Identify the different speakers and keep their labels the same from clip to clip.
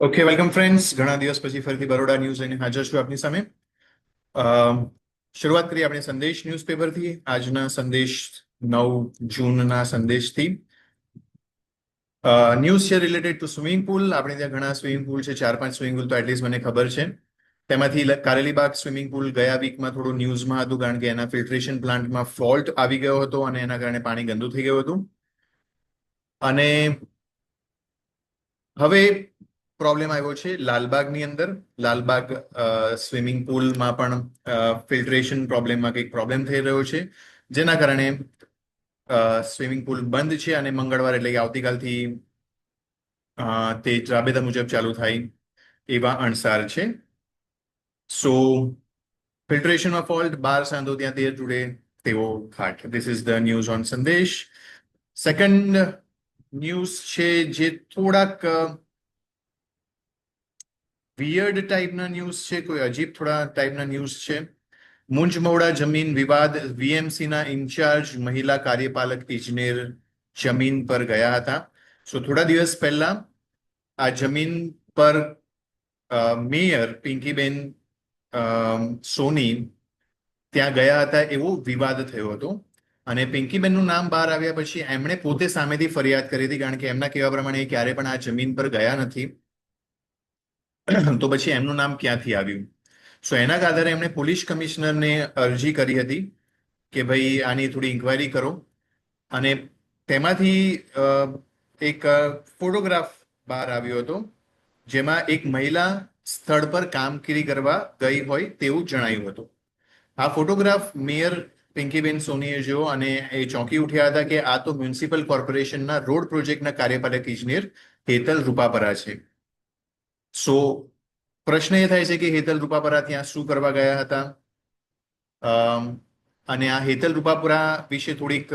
Speaker 1: Okay welcome friends ઘણા દિવસ પછી ફરીથી બરોડા ન્યૂઝ લઈને હાજર છું આપની સામે. શરૂઆત કરીએ આપણે સંદેશ ન્યૂઝપેપરથી આજના સંદેશ નવ જૂનના સંદેશથી. ન્યૂઝ છે રિલેટેડ ટુ સ્વિમિંગ પુલ આપણે ત્યાં ઘણા સ્વિમિંગ પુલ છે, ચાર પાંચ સ્વિમિંગ પુલ તો એટલીસ્ટ મને ખબર છે. તેમાંથી કારેલીબાગ સ્વિમિંગ પુલ ગયા વીકમાં થોડું ન્યૂઝમાં હતું, કારણ કે એના ફિલ્ટ્રેશન પ્લાન્ટમાં ફોલ્ટ આવી ગયો હતો અને એના કારણે પાણી ગંદુ થઈ ગયું હતું. અને હવે પ્રોબ્લેમ આવ્યો છે, લાલબાગની અંદર. લાલબાગ સ્વિમિંગ પુલમાં પણ ફિલ્ટરેશન પ્રોબ્લેમમાં કંઈક પ્રોબ્લેમ થઈ રહ્યો છે. જેના કારણે સ્વિમિંગ પુલ બંધ છે અને મંગળવાર એટલે કે આવતીકાલથી તે રાબેતા મુજબ ચાલુ થાય એવા અણસાર છે. સો ફિલ્ટરેશનમાં ફોલ્ટ બાર સાંધો ત્યાં તેર જોડે તેવો ખાટ. This is the news on Sandesh second news છે જે થોડાક વિયર્ડ ટાઈપના ન્યૂઝ છે, કોઈ અજીબ થોડા ટાઈપના ન્યૂઝ છે. મુંજમોડા જમીન વિવાદ વીએમસીના ઇન્ચાર્જ મહિલા કાર્યપાલક ઇજનેર જમીન પર ગયા હતા. સો થોડા દિવસ પહેલા આ જમીન પર મેયર પિંકીબેન સોની ત્યાં ગયા હતા એવો વિવાદ થયો હતો. અને પિંકીબેનનું નામ બહાર આવ્યા પછી એમણે પોતે સામેથી ફરિયાદ કરી હતી, કારણ કે એમના કહેવા પ્રમાણે એ ક્યારે પણ આ જમીન પર ગયા નથી. તો પછી એમનું નામ ક્યાંથી આવ્યું? સો એના આધારે એમણે પોલીસ કમિશનરને અરજી કરી હતી કે ભાઈ આની થોડી ઇન્ક્વાયરી કરો. અને તેમાંથી એક ફોટોગ્રાફ બહાર આવ્યો હતો, જેમાં એક મહિલા સ્થળ પર કામગીરી કરવા ગઈ હોય તેવું જણાયું હતું. આ ફોટોગ્રાફ મેયર પિંકીબેન સોનીએ જોયો અને એ ચોંકી ઉઠ્યા હતા કે આ તો મ્યુનિસિપલ કોર્પોરેશનના રોડ પ્રોજેક્ટના કાર્યપાલક ઇજનેર હેતલ રૂપાપરા છે. સો પ્રશ્ન એ થાય છે કે હેતલ રૂપાપરા ત્યાં શું કરવા ગયા હતા? અને આ હેતલ રૂપાપરા વિશે થોડીક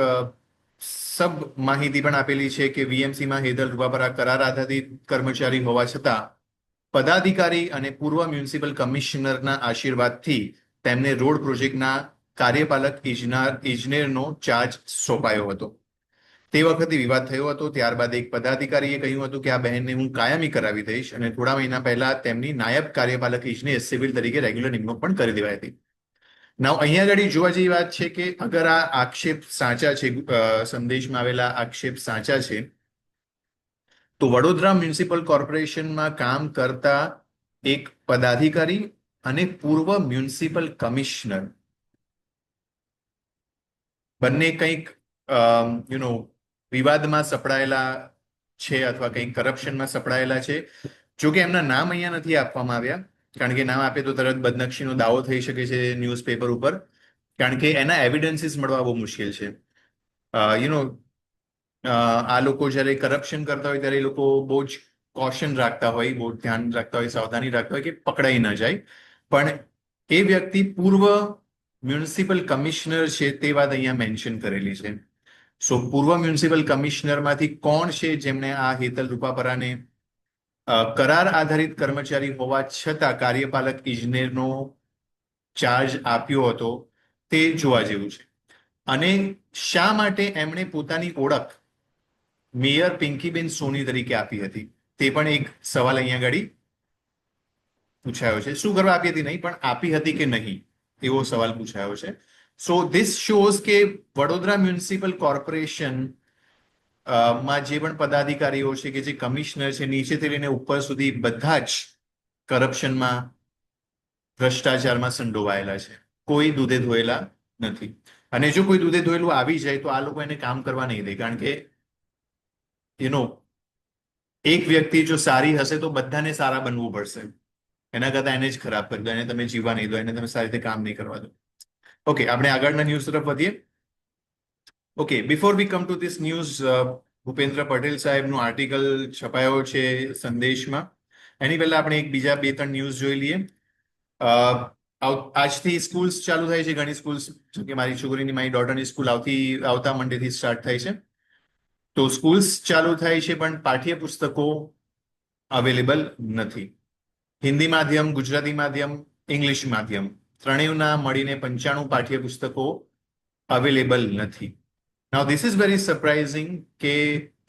Speaker 1: સબ માહિતી પણ આપેલી છે કે વીએમસીમાં હેતલ રૂપાપરા કરાર આધારિત કર્મચારી હોવા છતાં, પદાધિકારી અને પૂર્વ મ્યુનિસિપલ કમિશનરના આશીર્વાદથી તેમને રોડ પ્રોજેક્ટના કાર્યપાલક ઇજનાર, ઇજનેરનો ચાર્જ સોંપાયો હતો. તે વખતે વિવાદ થયો હતો, ત્યારબાદ એક પદાધિકારીએ કહ્યું હતું કે આ બહેનને હું કાયમી કરાવી દઈશ અને થોડા મહિના પહેલા તેમની નાયબ કાર્યપાલક ઇજનેર સિવિલ તરીકે રેગ્યુલર નિમણૂક પણ કરી દેવાઈ હતી. નાવ અહીંયા આગળ જોવા જેવી વાત છે કે અગર આ આક્ષેપ સાચા છે સંદેશમાં આવેલા આક્ષેપ સાચા છે, તો વડોદરા મ્યુનિસિપલ કોર્પોરેશનમાં કામ કરતા એક પદાધિકારી અને પૂર્વ મ્યુનિસિપલ કમિશનર. બંને કંઈક યુ નો વિવાદમાં સપડાયેલા છે અથવા કંઈક કરપ્શનમાં સપડાયેલા છે. જો કે એમના નામ અહીંયા નથી આપવામાં આવ્યા. કારણ કે નામ આપે તો તરત બદનક્ષીનો દાવો થઈ શકે છે ન્યૂઝપેપર ઉપર. કારણ કે એના એવિડન્સીસ મળવા બહુ મુશ્કેલ છે. યુ નો આ લોકો જ્યારે કરપ્શન કરતા હોય ત્યારે એ લોકો બહુ જ કોશન રાખતા હોય, બહુ ધ્યાન રાખતા હોય, સાવધાની રાખતા હોય કે પકડાઈ ન જાય. પણ એ વ્યક્તિ પૂર્વ મ્યુનિસિપલ કમિશનર છે તે વાત અહીંયા મેન્શન કરેલી છે. સો પૂર્વ મ્યુનિસિપલ કમિશનરમાંથી કોણ છે જેમણે આ હેતલ રૂપાપરાને કરાર આધારિત કર્મચારી હોવા છતાં કાર્યપાલક ઇજનેરનો ચાર્જ આપ્યો હતો તે જોવા જેવું છે. અને શા માટે એમણે પોતાની ઓળખ મેયર પિંકીબેન સોની તરીકે આપી હતી? તે પણ એક સવાલ અહીંયા આગળ પૂછાયો છે. શું કરવા આપી હતી નહીં, પણ આપી હતી કે નહીં? એવો સવાલ પૂછાયો છે. સો ધીસ શોઝ કે વડોદરા મ્યુનિસિપલ કોર્પોરેશનમાં જે પણ પદાધિકારીઓ છે કે જે કમિશનર છે, નીચેથી લઈને ઉપર સુધી બધા જ કરપ્શનમાં ભ્રષ્ટાચારમાં સંડોવાયેલા છે. કોઈ દૂધે ધોયેલા નથી. અને જો કોઈ દૂધે ધોયેલું આવી જાય, તો આ લોકો એને કામ કરવા નહીં દે. કારણ કે યુ નો એક વ્યક્તિ જો સારી હશે, તો બધાને સારા બનવું પડશે. એના કરતા એને જ ખરાબ કરી દો. એને તમે જીવવા નહીં દો. એને તમે સારી રીતે કામ નહીં કરવા દો. ઓકે આપણે આગળના ન્યૂઝ તરફ વધીએ. Okay before we come to this news Bhupendra Patel સાહેબનું આર્ટિકલ છપાયો છે સંદેશમાં. એની પહેલા આપણે એક બીજા બે ત્રણ ન્યૂઝ જોઈ લઈએ. આજથી સ્કૂલ્સ ચાલુ થાય છે, ઘણી સ્કૂલ્સ કે મારી છોકરીની, મારી ડોટરની સ્કૂલ આવતી, આવતા મંડેથી સ્ટાર્ટ થાય છે. તો સ્કૂલ્સ ચાલુ થાય છે, પણ પાઠ્યપુસ્તકો અવેલેબલ નથી. હિન્દી માધ્યમ, ગુજરાતી માધ્યમ ઇંગ્લિશ માધ્યમ. ત્રણેયના મળીને પંચાણું પાઠ્યપુસ્તકો અવેલેબલ નથી. Now this is very surprising કે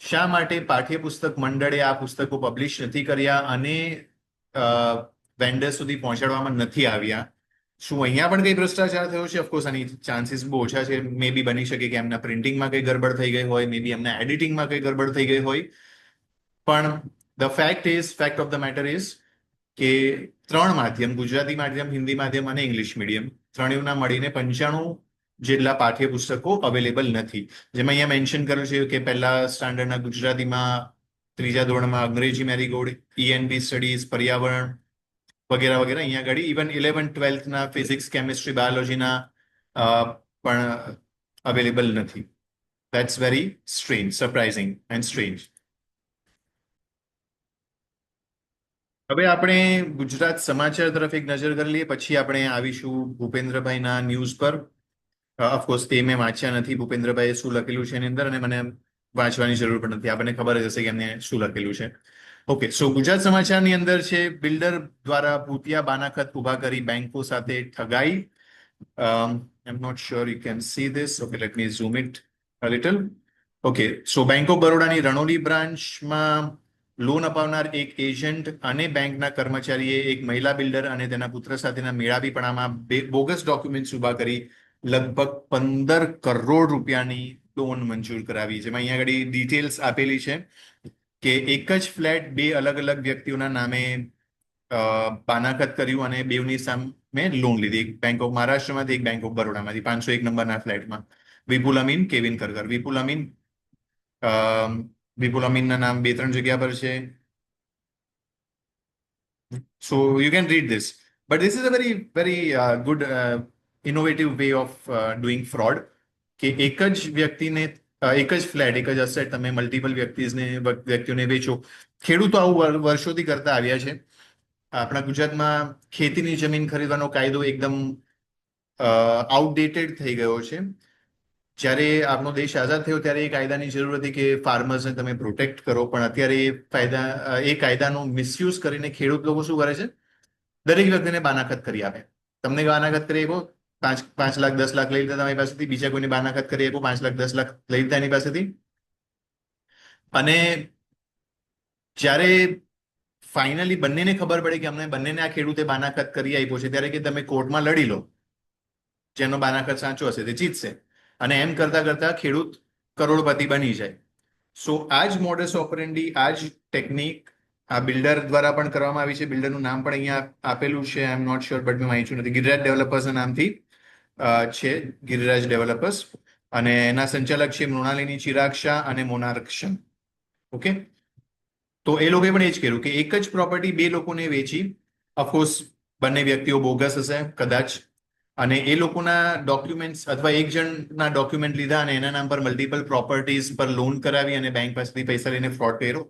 Speaker 1: શા માટે પાઠ્યપુસ્તક મંડળે આ પુસ્તકો પબ્લિશ નથી કર્યા અને વેન્ડર સુધી પહોંચાડવામાં નથી આવ્યા? શું અહીંયા પણ કંઈ ભ્રષ્ટાચાર થયો છે? ઓફકોર્સ આની ચાન્સીસ બહુ ઓછા છે. મે બી બની શકે કે એમના પ્રિન્ટિંગમાં કંઈ ગરબડ થઈ ગઈ હોય. મે બી એમના એડિટિંગમાં કંઈ ગરબડ થઈ ગઈ હોય. પણ the fact is fact of the matter is કે ત્રણ માધ્યમ, ગુજરાતી માધ્યમ, હિન્દી માધ્યમ અને ઇંગ્લિશ મીડિયમ. ત્રણેયના મળીને પંચાણું જેટલા પાઠ્યપુસ્તકો અવેલેબલ નથી. જેમાં અહીંયા મેન્શન કર્યું છે કે પહેલા સ્ટાન્ડર્ડના ગુજરાતીમાં, ત્રીજા ધોરણમાં અંગ્રેજી, મેરીગોલ્ડ ઈએનબી સ્ટડીઝ પર્યાવરણ વગેરે વગેરે અહીંયા આગળ. ઇવન ઇલેવન ટ્વેલ્થના ફિઝિક્સ કેમિસ્ટ્રી બાયોલોજીના પણ અવેલેબલ નથી. That's very strange surprising and strange હવે આપણે ગુજરાત સમાચાર તરફ એક નજર કરી લઈએ. પછી આપણે આવીશું ભૂપેન્દ્રભાઈના ન્યૂઝ પર. ઓફકોર્સ તે મેં વાંચ્યા નથી. ભૂપેન્દ્રભાઈએ શું લખેલું છે એની અંદર અને મને વાંચવાની જરૂર પણ નથી. આપણને ખબર જ હશે કે એમને શું લખેલું છે. ઓકે સો ગુજરાત સમાચારની અંદર છે બિલ્ડર દ્વારા ભૂતિયા બાનાખત ઊભા કરી બેંકો સાથે ઠગાઈ. um, not not you you see see okay let me zoom it a little. Okay, so Bank of બરોડાની રણોલી બ્રાન્ચમાં લોન અપાવનાર એક એજન્ટ અને બેંકના કર્મચારીએ એક મહિલા બિલ્ડર અને તેના પુત્ર સાથેના મેળાવીપણામાં બે બોગસ ડોક્યુમેન્ટ્સ ઊભા કરી લગભગ પંદર કરોડ રૂપિયાની લોન મંજૂર કરાવી. જેમાં અહીંયા આગળ ડિટેલ્સ આપેલી છે કે એક જ ફ્લેટ બે અલગ અલગ વ્યક્તિઓના નામે અ, બાનાખત કર્યું અને બેવની સામે લોન લીધી. એક બેંક ઓફ મહારાષ્ટ્રમાંથી એક બેંક ઓફ બરોડામાંથી પાંચસો એક નંબરના ફ્લેટમાં. વિપુલ અમીન કેવિન કરકર વિપુલ અમીન અમ, વિપુલ અમીનના નામ બે ત્રણ જગ્યા પર છે so you can read this but this is a very very good innovative way of doing fraud કે એક જ વ્યક્તિને એક જ ફ્લેટ એક જ અસેટ તમે મલ્ટિપલ વ્યક્તિને વ્યક્તિઓને વેચો. ખેડૂતો આવું વર્ષોથી કરતા આવ્યા છે. આપણા ગુજરાતમાં ખેતીની જમીન ખરીદવાનો કાયદો એકદમ આઉટડેટેડ થઈ ગયો છે. જ્યારે આપણો દેશ આઝાદ થયો ત્યારે એ કાયદાની જરૂર હતી કે ફાર્મર્સને તમે પ્રોટેક્ટ કરો. પણ અત્યારે એ ફાયદા, એ કાયદાનો મિસયુઝ કરીને ખેડૂત લોકો શું કરે છે? દરેક વ્યક્તિને બાનાખત કરી આપે. તમને બાનાખત કરી આપો, પાંચ પાંચ લાખ, દસ લાખ લઈ લીધા તમારી પાસેથી, બીજા કોઈને બાનાખત કરી આપો, પાંચ લાખ, દસ લાખ લઈ લીધા એની પાસેથી. અને જ્યારે ફાઇનલી બંનેને ખબર પડે કે અમને બંનેને આ ખેડૂતે બાનાખત કરી આપ્યો છે, ત્યારે કે તમે કોર્ટમાં લડી લો. જેનો બાનાખત સાચો હશે તે જીતશે. અને એમ કરતા કરતા ખેડૂત કરોડપતિ બની જાય. સો આ જ મોડસ ઓપરેન્ડી આ જ ટેકનિક આ બિલ્ડર દ્વારા પણ કરવામાં આવી છે. બિલ્ડરનું નામ પણ અહીંયા આપેલું છે. I am not sure but મેં વાંચ્યું નથી. ગિરિરાજ ડેવલપર્સના નામથી છે ગિરિરાજ ડેવલપર્સ અને એના સંચાલક છે મૃણાલિની ચિરાગ શાહ અને મોનાર્ક શાહ ઓકે? તો એ લોકોએ પણ એ જ કર્યું કે એક જ પ્રોપર્ટી બે લોકોને વેચી. ઓફકોર્સ બંને વ્યક્તિઓ બોગસ હશે, કદાચ અને એ લોકોના ડોક્યુમેન્ટ્સ અથવા એક જણના ડોક્યુમેન્ટ લીધા અને એના નામ પર મલ્ટિપલ પ્રોપર્ટીઝ પર લોન કરાવી અને બેંક પાસેથી પૈસા લઈને ફ્રોડ કર્યો?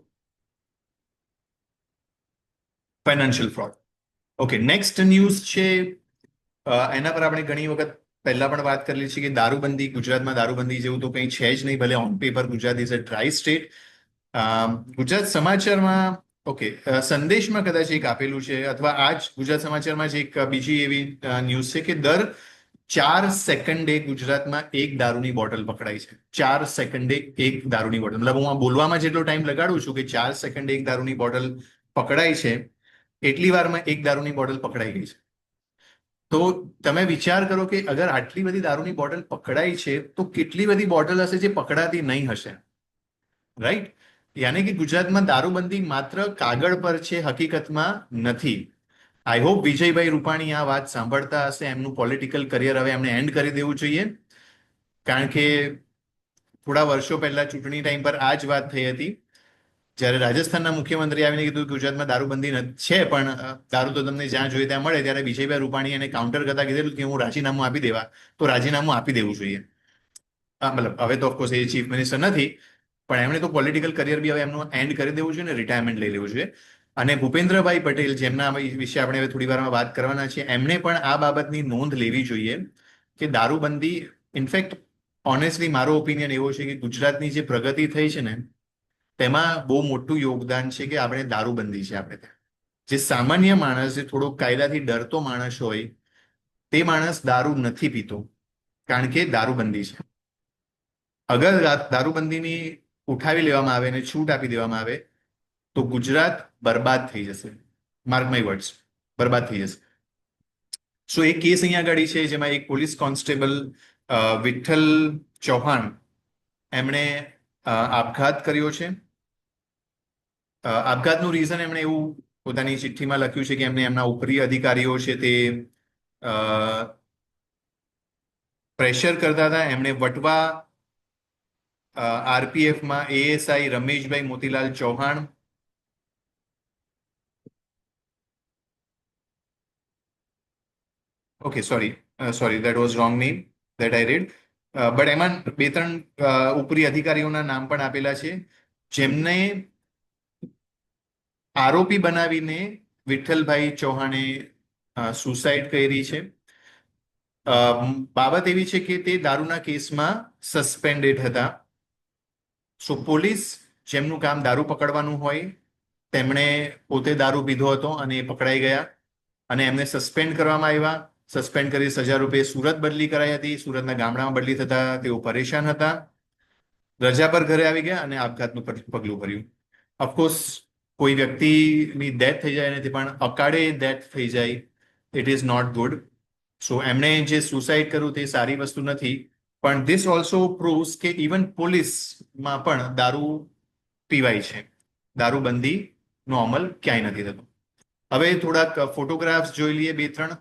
Speaker 1: Financial fraud okay next news છે એના પર આપણે ઘણી વખત પહેલા પણ વાત કરેલી છે કે દારૂબંધી, ગુજરાતમાં દારૂબંધી જેવું તો કંઈ છે જ નહીં, ભલે on paper Gujarat is a dry state Gujarat સમાચારમાં ઓકે સંદેશમાં કદાચ એક આપેલું છે અથવા આજ ગુજરાત સમાચારમાં જ એક બીજી એવી ન્યૂઝ છે કે દર ચાર સેકન્ડે ગુજરાતમાં એક દારૂની બોટલ પકડાય છે. ચાર સેકન્ડે એક દારૂની બોટલ. મતલબ હું આ બોલવામાં જેટલો ટાઈમ લગાડું છું કે ચાર સેકન્ડે એક દારૂની બોટલ પકડાય છે. એટલી વારમાં એક દારૂની બોટલ પકડાઈ ગઈ છે. તો તમે વિચાર કરો કે અગર આટલી બધી દારૂની બોટલ પકડાઈ છે તો કેટલી બધી બોટલ હશે જે પકડાતી નહીં હશે? રાઈટ યાની કે ગુજરાતમાં દારૂબંધી માત્ર કાગળ પર છે, હકીકતમાં નથી. આઈ હોપ વિજયભાઈ રૂપાણી આ વાત સાંભળતા હશે, એમનું પોલિટિકલ કરિયર હવે એમને એન્ડ કરી દેવું જોઈએ. કારણ કે થોડા વર્ષો પહેલા ચૂંટણી ટાઈમ પર આ જ વાત થઈ હતી. જ્યારે રાજસ્થાનના મુખ્યમંત્રી આવીને કીધું ગુજરાતમાં દારૂબંધી છે, પણ દારૂ તો તમને જ્યાં જોઈએ ત્યાં મળે. ત્યારે વિજયભાઈ રૂપાણી એને કાઉન્ટર કરતા કીધેલું કે હું રાજીનામું આપી દેવા, તો રાજીનામું આપી દેવું જોઈએ. મતલબ, હવે તો ઓફકોર્સ એ ચીફ મિનિસ્ટર નથી પણ એમણે તો પોલિટિકલ કરિયર બી હવે એમનું એન્ડ કરી દેવું જોઈએ ને રિટાયરમેન્ટ લઈ લેવું જોઈએ અને ભૂપેન્દ્રભાઈ પટેલ, જેમના વિશે આપણે હવે થોડી વારમાં વાત કરવાના છીએ, એમણે પણ આ બાબતની નોંધ લેવી જોઈએ કે દારૂબંધી ઇનફેક્ટ ઓનેસ્ટલી મારો ઓપિનિયન એવો છે કે ગુજરાતની જે પ્રગતિ થઈ છે ને, તેમાં બહુ મોટું યોગદાન છે કે આપણે દારૂબંધી છે આપણે જે સામાન્ય માણસ, જે થોડો કાયદાથી ડરતો માણસ હોય, તે માણસ દારૂ નથી પીતો, કારણ કે દારૂબંધી છે. અગર દારૂબંધીની ઉઠાવી લેવામાં આવે અને છૂટ આપી દેવામાં આવે, તો ગુજરાત બરબાદ થઈ જશે. માર્ક માય વર્ડ્સ બરબાદ થઈ જશે. સો એક કેસ અહીંયા આગળ છે જેમાં એક પોલીસ કોન્સ્ટેબલ વિઠ્ઠલ ચૌહાણ, એમણે આપઘાત કર્યો છે. આપઘાતનું રીઝન એમણે એવું પોતાની ચિઠ્ઠીમાં લખ્યું છે કે એમને એમના ઉપરી અધિકારીઓ છે તે પ્રેશર કરતા હતા. એમણે Vatva આરપીએફમાં ASI Rameshbhai Motilal Chauhan. Okay sorry sorry that was wrong name that I read but એમાં બે ત્રણ ઉપરી અધિકારીઓના નામ પણ આપેલા છે. જેમને આરોપી બનાવીને વિઠ્ઠલભાઈ ચૌહાણે સુસાઇડ કરી છે. બાબત એવી છે કે તે દારૂના કેસમાં સસ્પેન્ડેડ હતા. સો પોલીસ જેમનું કામ દારૂ પકડવાનું હોય, તેમણે પોતે દારૂ પીધો હતો અને એ પકડાઈ ગયા. અને એમને સસ્પેન્ડ કરવામાં આવ્યા. સસ્પેન્ડ કરી સજા રૂપે સુરત બદલી કરાઈ હતી. સુરતના ગામડામાં બદલી થતા તેઓ પરેશાન હતા. રજા પર ઘરે આવી ગયા અને આપઘાતનું પગલું ભર્યું. ઓફકોર્સ કોઈ વ્યક્તિની ડેથ થઈ જાય તે પણ અકાળે ડેથ થઈ જાય. It is not good so એમણે જે સુસાઇડ કર્યું તે સારી વસ્તુ નથી. પણ ધીસ ઓલ્સો પ્રૂવ્સ કે ઇવન પોલીસમાં પણ દારૂ પીવાય છે. દારૂબંધી નો અમલ ક્યાંય નથી થતો. હવે થોડાક ફોટોગ્રાફ્સ જોઈ લઈએ, બે, ત્રણ.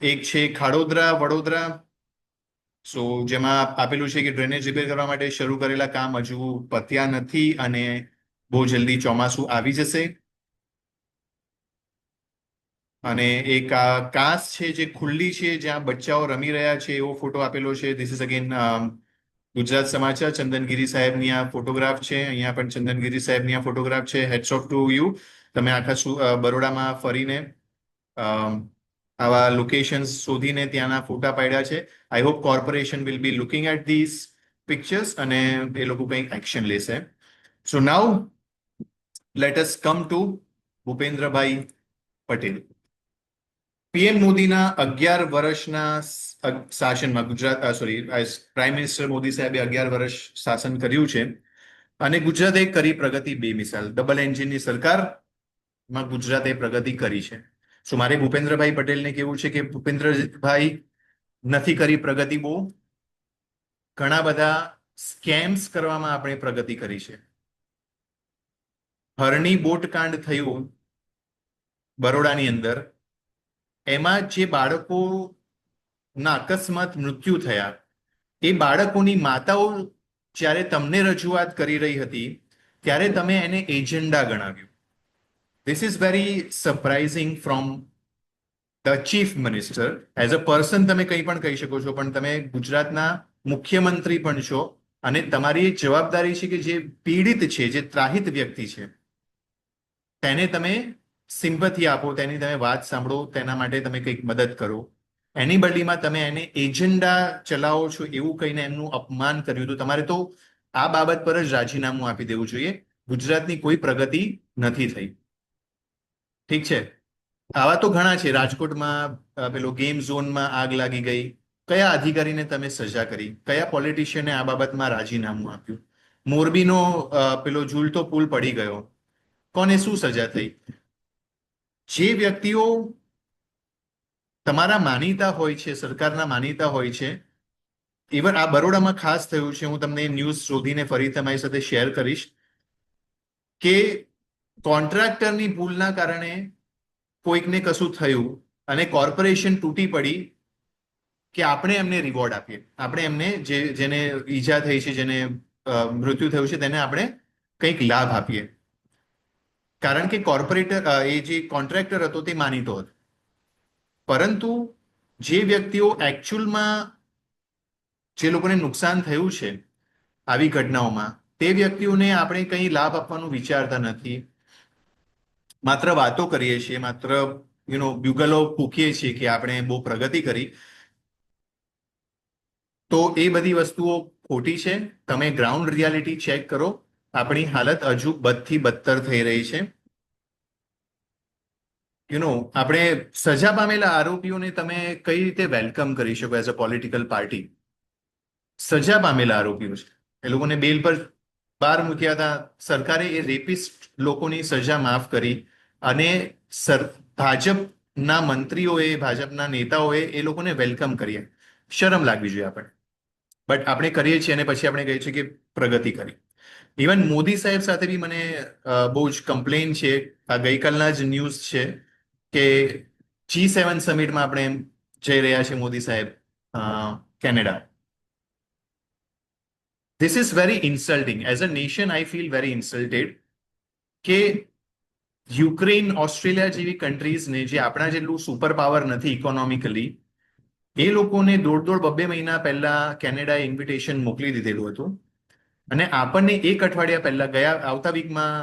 Speaker 1: એક છે ખાડોદરા, વડોદરા. સો જેમાં આપેલું છે કે ડ્રેનેજ રિપેર કરવા માટે શરૂ કરેલા કામ હજુ પત્યા નથી અને બહુ જલ્દી ચોમાસું આવી જશે. અને એક કાસ છે જે ખુલ્લી છે, જ્યાં બચ્ચાઓ રમી રહ્યા છે, એવો ફોટો આપેલો છે. ધીસ ઇઝ અગેન ગુજરાત સમાચાર. ચંદનગીરી સાહેબની આ ફોટોગ્રાફ છે. અહીંયા પણ ચંદનગીરી સાહેબની આ ફોટોગ્રાફ છે. હેડ્સ ઓફ ટુ યુ તમે આખા બરોડામાં ફરીને આવા લોકેશન્સ શોધીને ત્યાંના ફોટા પાડ્યા છે. I hope corporation will be looking at this pictures અને એ લોકો કંઈક એક્શન લેશે. So now let us come to Bhupendrabhai Patel. PM મોદીના અગિયાર વર્ષના શાસનમાં Gujarat sorry prime minister Modi સાહેબે અગિયાર વર્ષ શાસન કર્યું છે અને ગુજરાતે કરી પ્રગતિ બે મિસાલ. ડબલ એન્જિનની સરકારમાં ગુજરાતે પ્રગતિ કરી છે. સો મારે ભૂપેન્દ્રભાઈ પટેલને કેવું છે કે ભૂપેન્દ્રભાઈ નથી કરી પ્રગતિ બહુ. ઘણા બધા સ્કેમ્સ કરવામાં આપણે પ્રગતિ કરી છે. હરણી બોટકાંડ થયું બરોડાની અંદર. એમાં જે બાળકોના અકસ્માત મૃત્યુ થયા, એ બાળકોની માતાઓ જ્યારે તમને રજૂઆત કરી રહી હતી, ત્યારે તમે એને એજન્ડા ગણાવ્યું. This is very surprising from the chief minister as a person તમે કંઈ પણ કહી શકો છો, પણ તમે ગુજરાતના મુખ્યમંત્રી પણ છો અને તમારી જવાબદારી છે કે જે પીડિત છે, જે ત્રાહિત વ્યક્તિ છે, તેને તમે સિમ્પથી આપો, તેની તમે વાત સાંભળો, તેના માટે તમે કંઈક મદદ કરો. એની બદલીમાં તમે એને એજન્ડા ચલાવો છો એવું કહીને એમનું અપમાન કર્યું તો તમારે તો આ બાબત પર જ રાજીનામું આપી દેવું જોઈએ. ગુજરાતની કોઈ પ્રગતિ નથી થઈ. ઠીક છે? આવા તો ઘણા છે. રાજકોટમાં પેલો ગેમ ઝોનમાં આગ લાગી ગઈ. કયા અધિકારીને તમે સજા કરી? કયા પોલિટિશિયને આ બાબતમાં રાજીનામું આપ્યું? મોરબીનો પેલો ઝૂલતો પુલ પડી ગયો. કોને શું સજા થઈ? જે વ્યક્તિઓ તમારા માનીતા હોય છે, સરકારના માનીતા હોય છે ઇવન આ બરોડામાં ખાસ થયું છે, હું તમને ન્યૂઝ શોધીને ફરી તમારી સાથે શેર કરીશ કે કોન્ટ્રાક્ટરની ભૂલના કારણે કોઈકને કશું થયું અને કોર્પોરેશન તૂટી પડી કે આપણે એમને રિવોર્ડ આપીએ. આપણે એમને જે, જેને ઈજા થઈ છે, જેને મૃત્યુ થયું છે, તેને આપણે કંઈક લાભ આપીએ. કારણ કે કોર્પોરેટર એ જે કોન્ટ્રાક્ટર હતો તે માનીતો હતો. પરંતુ જે વ્યક્તિઓ એકચ્યુઅલમાં જે લોકોને નુકસાન થયું છે આવી ઘટનાઓમાં, તે વ્યક્તિઓને આપણે કંઈ લાભ આપવાનું વિચારતા નથી. માત્ર વાતો કરીએ છીએ, માત્ર યુ નો બ્યુગલો ફૂંકીએ છીએ કે આપણે બહુ પ્રગતિ કરી. તો એ બધી વસ્તુઓ ખોટી છે. તમે ગ્રાઉન્ડ રિયાલિટી ચેક કરો. આપણી હાલત હજુ બદથી બદતર થઈ રહી છે. યુ નો આપણે સજા પામેલા આરોપીઓને તમે કઈ રીતે વેલકમ કરી શકો એઝ અ પોલિટિકલ પાર્ટી સજા પામેલા આરોપીઓ છે. એ લોકોને બેલ પર બહાર મૂક્યા હતા. સરકારે એ રેપિસ્ટ લોકોની સજા માફ કરી અને સર, ભાજપના મંત્રીઓએ, ભાજપના નેતાઓએ એ લોકોને વેલકમ કરીએ શરમ લાગવી જોઈએ આપણે બટ આપણે કરીએ છીએ અને પછી આપણે કહીએ છીએ કે પ્રગતિ કરી. ઇવન મોદી સાહેબ સાથે બી મને બહુ જ કમ્પ્લેન છે. આ ગઈકાલના જ ન્યૂઝ છે કે જી સેવન સમિટમાં આપણે જઈ રહ્યા છે મોદી સાહેબ Canada. This is very insulting as a nation I feel very insulted કે યુક્રેન ઓસ્ટ્રેલિયા જેવી કન્ટ્રીઝને જે આપણા જેટલું સુપર પાવર નથી ઇકોનોમિકલી એ લોકોને દોઢ દોઢ બબ્બે મહિના પહેલા કેનેડાએ ઇન્વિટેશન મોકલી દીધેલું હતું. અને આપણને એક અઠવાડિયા પહેલા ગયા, આવતા વીકમાં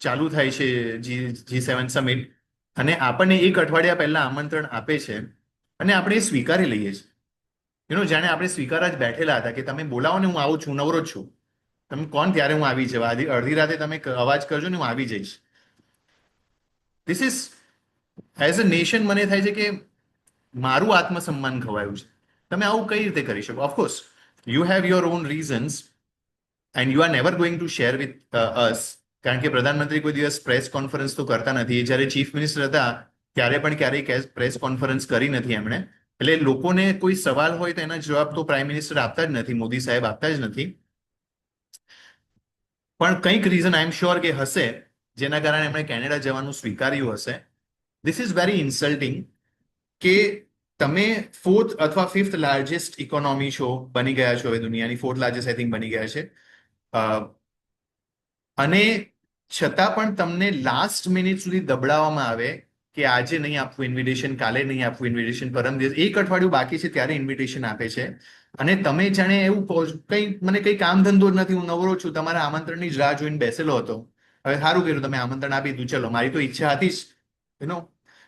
Speaker 1: ચાલુ થાય છે જી જી સેવન સમિટ અને આપણને એક અઠવાડિયા પહેલા આમંત્રણ આપે છે અને આપણે એ સ્વીકારી લઈએ છીએ. યુ નો જાણે આપણે સ્વીકાર જ બેઠેલા હતા કે તમે બોલાવો ને હું આવું છું, નવરો છું. તમે કોણ? ત્યારે હું આવી જવા અડધી રાતે તમે અવાજ કરજો ને હું આવી જઈશ. This is as a nation મને થાય છે કે મારું આત્મસન્માન ખવાયું છે. તમે આવું કઈ રીતે કરી શકો? Of course you have your own reasons and you are never going to share with us કારણ કે પ્રધાનમંત્રી કોઈ દિવસ પ્રેસ કોન્ફરન્સ તો કરતા નથી. જ્યારે ચીફ મિનિસ્ટર હતા, ત્યારે પણ ક્યારેય પ્રેસ કોન્ફરન્સ કરી નથી એમણે. એટલે લોકોને કોઈ સવાલ હોય તો એના જવાબ તો પ્રાઇમ મિનિસ્ટર આપતા જ નથી, મોદી સાહેબ આપતા જ નથી. પણ કંઈક રીઝન આઈ એમ શ્યોર કે હશે, જેના કારણે એમણે કેનેડા જવાનું સ્વીકાર્યું હશે. ધીસ ઇઝ વેરી ઇન્સલ્ટિંગ કે તમે ફોર્થ અથવા ફિફ્થ લાર્જેસ્ટ ઇકોનોમી છો, બની ગયા છો હવે દુનિયાની. ફોર્થ લાર્જેસ્ટ આઈ થિંક બની ગયા છે. અને છતાં પણ તમને લાસ્ટ મિનિટ સુધી દબડાવવામાં આવે કે આજે નહીં આપવું ઇન્વિટેશન કાલે નહીં આપવું ઇન્વિટેશન પરમ દિવસ, એક અઠવાડિયું બાકી છે ત્યારે ઇન્વિટેશન આપે છે. અને તમે જાણે એવું કંઈ, મને કંઈ કામ ધંધો નથી, હું નવરો છું, તમારા આમંત્રણની જ રાહ જોઈને બેસેલો હતો. હવે સારું કર્યું, તમે આમંત્રણ આપી દીધું. ચલો, મારી તો ઈચ્છા હતી જ યુ નો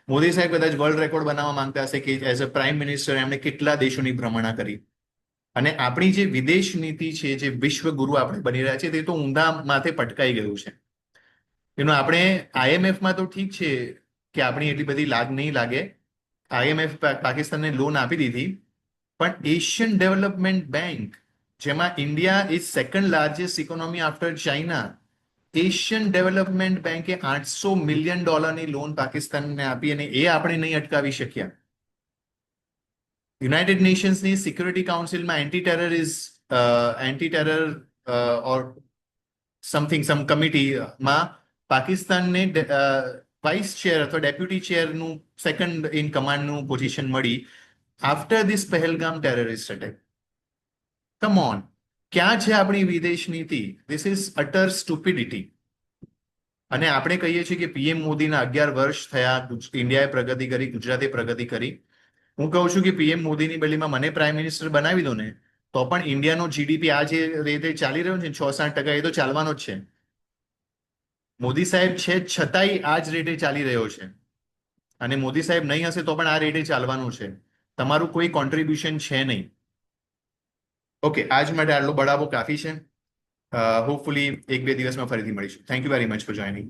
Speaker 1: મોદી સાહેબ કદાચ વર્લ્ડ રેકોર્ડ બનાવવા માંગતા હશે કે એઝ અ પ્રાઇમ મિનિસ્ટર એમણે કેટલા દેશોની ભ્રમણા કરી. અને આપણી જે વિદેશ નીતિ છે, જે વિશ્વ ગુરુ આપણે બની રહ્યા છે, તે તો ઊંધા માથે પટકાઈ ગયું છે. એનું આપણે આઈએમએફમાં તો ઠીક છે કે આપણી એટલી બધી લાગ નહીં લાગે. આઈએમએફ પાકિસ્તાનને લોન આપી દીધી. પણ એશિયન ડેવલપમેન્ટ બેંક, જેમાં India is second largest economy after China Asian development બેંકે આઠસો મિલિયન ડોલરની લોન પાકિસ્તાનને આપી અને એ આપણે નહીં અટકાવી શક્યા. યુનાઇટેડ નેશન્સની security કાઉન્સિલમાં anti terror is anti terror or something some કમિટીમાં પાકિસ્તાનને વાઇસ ચેર અથવા ડેપ્યુટી ચેરનું સેકન્ડ ઇન કમાન્ડનું પોઝિશન મળી after this Pahalgam terrorist attack come on ક્યાં છે આપણી વિદેશ નીતિ? ધીસ ઇઝ અટર સ્ટુપિડિટી અને આપણે કહીએ છીએ કે પીએમ મોદીના અગિયાર વર્ષ થયા ઇન્ડિયાએ પ્રગતિ કરી, ગુજરાતે પ્રગતિ કરી. હું કહું છું કે પીએમ મોદીની બલીમાં મને પ્રાઇમ મિનિસ્ટર બનાવી દો ને, તો પણ ઇન્ડિયાનો જીડીપી આ જે રીતે ચાલી રહ્યો છે, છ સાત ટકા એ તો ચાલવાનો જ છે. મોદી સાહેબ છે છતાંય આ જ રેટે ચાલી રહ્યો છે. અને મોદી સાહેબ નહીં હશે તો પણ આ રેટે ચાલવાનું છે. તમારું કોઈ કોન્ટ્રીબ્યુશન છે નહીં. ઓકે આજ માટે આટલો બળાવો કાફી છે. હોપફુલી એક બે દિવસમાં ફરીથી મળીશું. Thank you very much for joining